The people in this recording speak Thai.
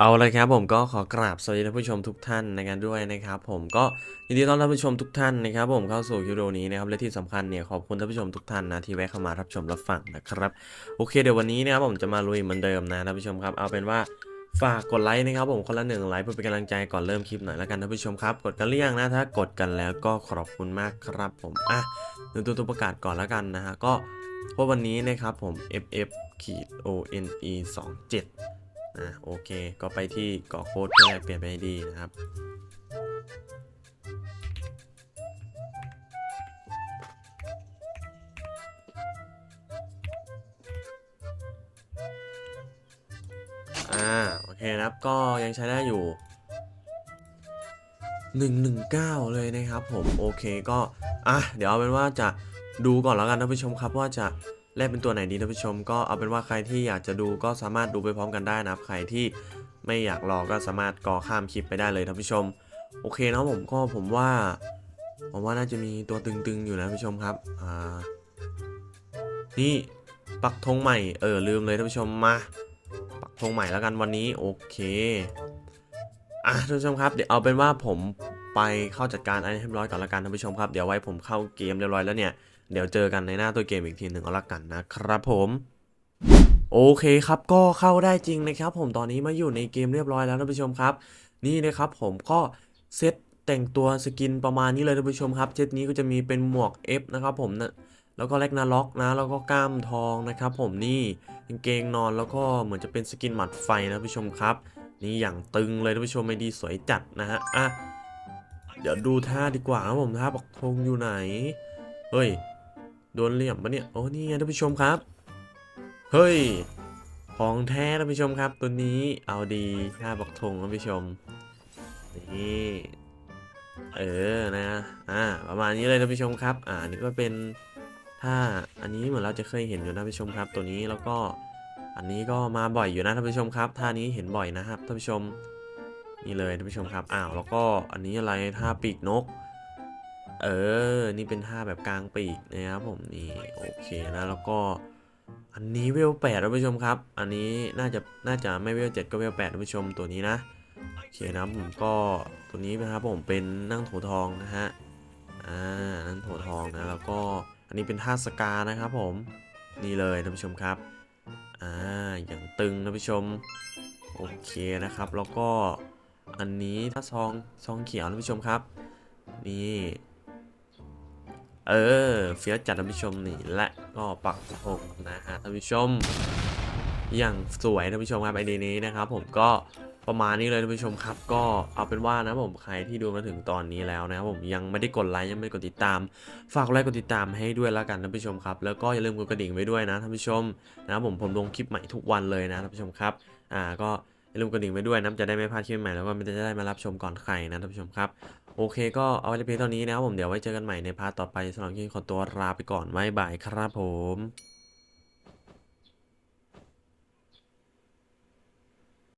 เอาเลยครับผมก็ขอกราบสวัสดีท่านผู้ชมทุกท่านในกันด้วยนะครับผมก็ยินดีต้อนรับผู้ชมทุกท่านนะครับผมเข้าสู่คลิปวิดีโอนี้นะครับและที่สำคัญเนี่ยขอบคุณท่านผู้ชมทุกท่านนะที่แวะเข้ามารับชมรับฟังนะครับโอเคเดี๋ยววันนี้นะครับผมจะมาลุยเหมือนเดิมนะท่านผู้ชมครับเอาเป็นว่าฝากกดไลค์นะครับผมคนละหนึ่งไลค์เพื่อเป็นกำลังใจก่อนเริ่มคลิปหน่อยแล้วกันท่านผู้ชมครับ กดกันหรือยังนะถ้ากดกันแล้วก็ขอบคุณมากครับผมอะดูตัวตัวประกาศก่อนแล้วกันนะฮะก็พราวันนี้นะครับผม ff ขีด one 27 อะโอเค ก็ไปที่กรอกโค้ดเพื่อเปลี่ยนไปให้ดีนะครับอ่าโอเคนะครับก็ยังใช้ได้อยู่ 119 เลยนะครับผม โอเคก็ อะ เดี๋ยวเอาเป็นว่าจะดูก่อนแล้วกันท่านผู้ชมครับว่าจะ แลกเป็นตัวไหนดีท่านผู้ชม ก็เอาเป็นว่าใครที่อยากจะดูก็สามารถดูไปพร้อมกันได้นะครับ ใครที่ไม่อยากรอก็สามารถกอข้ามคลิปไปได้เลยท่านผู้ชม โอเคนะผมก็ผมว่า ผมว่าน่าจะมีตัวตึงๆอยู่นะท่านผู้ชมครับอ่านี่ปักธงใหม่เออลืมเลยท่านผู้ชมมาปักธงใหม่แล้วกันวันนี้โอเคอะท่านผู้ชมครับเดี๋ยวเอาเป็นว่าผมไปเข้าจัดการอะไรให้เรียบร้อยก่อนละกันท่านผู้ชมครับเดี๋ยวไว้ผมเข้าเกมเรียบร้อยแล้วเนี่ย เดี๋ยวเจอกันในหน้าตัวเกมอีกทีหนึ่งเอาละกันนะครับผมโอเคครับก็เข้าได้จริงนะครับ ผมตอนนี้มาอยู่ในเกมเรียบร้อยแล้วท่านผู้ชมครับ นี่นะครับผมก็เซตแต่งตัวสกินประมาณนี้เลยท่านผู้ชมครับเซตนี้ก็จะมีเป็นหมวก F นะครับผมนะแล้วก็แลกนาล็อกนะ แล้วก็กล้ามทองนะครับผมนี่กางเกงนอนแล้วก็เหมือนจะเป็นสกินหมัดไฟนะท่านผู้ชมครับ นี่อย่างตึงเลยท่านผู้ชมไม่ดีสวยจัดนะฮะอะเดี๋ยวดูท่าดีกว่าครับผมท่าปักธงอยู่ไหนเฮ้ย โดนเหลี่ยมปะเนี่ย โอ้นี่ไงท่านผู้ชมครับ เฮ้ย ของแท้ท่านผู้ชมครับ ตัวนี้เอาดีท่าปักธงท่านผู้ชม นี่ เออนะ อ่า ประมาณนี้เลยท่านผู้ชมครับ อ่า นี่ก็เป็นท่าอันนี้เหมือนเราจะเคยเห็นอยู่นะท่านผู้ชมครับ ตัวนี้แล้วก็อันนี้ก็มาบ่อยอยู่นะท่านผู้ชมครับท่านี้เห็นบ่อยนะครับท่านผู้ชมนี่เลยท่านผู้ชมครับอ้าวแล้วก็อันนี้อะไรท่าปีกนก เออ นี่เป็นท่าแบบกลางปีกนะครับผมนี่โอเคนะแล้วก็ อันนี้เวลแปดท่านผู้ชมครับ อันนี้น่าจะน่าจะไม่เวลเจ็ดก็เวลแปดท่านผู้ชมตัวนี้นะโอเคนะผมก็ตัวนี้นะครับผมเป็นนั่งโถทองนะฮะอ่านั่งโถทองนะแล้วก็อันนี้เป็นท่าสกานะครับผมนี่เลยท่านผู้ชมครับอ่าอย่างตึงท่านผู้ชมโอเคนะครับแล้วก็อันนี้ถ้าซองซองเขียวท่านผู้ชมครับ นี่ เออเฟียสจัดท่านผู้ชมนี่และก็ปักธงนะฮะท่านผู้ชม อย่างสวยท่านผู้ชมครับไอเดียนี้นะครับ ผมก็ประมาณนี้เลยท่านผู้ชมครับ ก็เอาเป็นว่านะผมใครที่ดูมาถึงตอนนี้แล้วนะครับผมยังไม่ได้กดไลค์ยังไม่ได้กดติดตาม ฝากไลค์กดติดตามให้ด้วยล้วกันท่านผู้ชมครับ แล้วก็อย่าลืมกดกระดิ่งไว้ด้วยนะท่านผู้ชมนะครับผมผมลงคลิปใหม่ทุกวันเลยนะท่านผู้ชมครับอ่าก็อย่าลืมกดกระดิ่งไว้ด้วยนะจะได้ไม่พลาดคลิปใหม่แล้วก็จะได้มารับชมก่อนใครนะท่านผู้ชมครับ โอเคก็เอาไว้เพียงเท่านี้นะครับผมเดี๋ยวไว้เจอกันใหม่ในพาร์ทต่อไปสำหรับที่ขอตัวลาไปก่อนไว้บายครับผม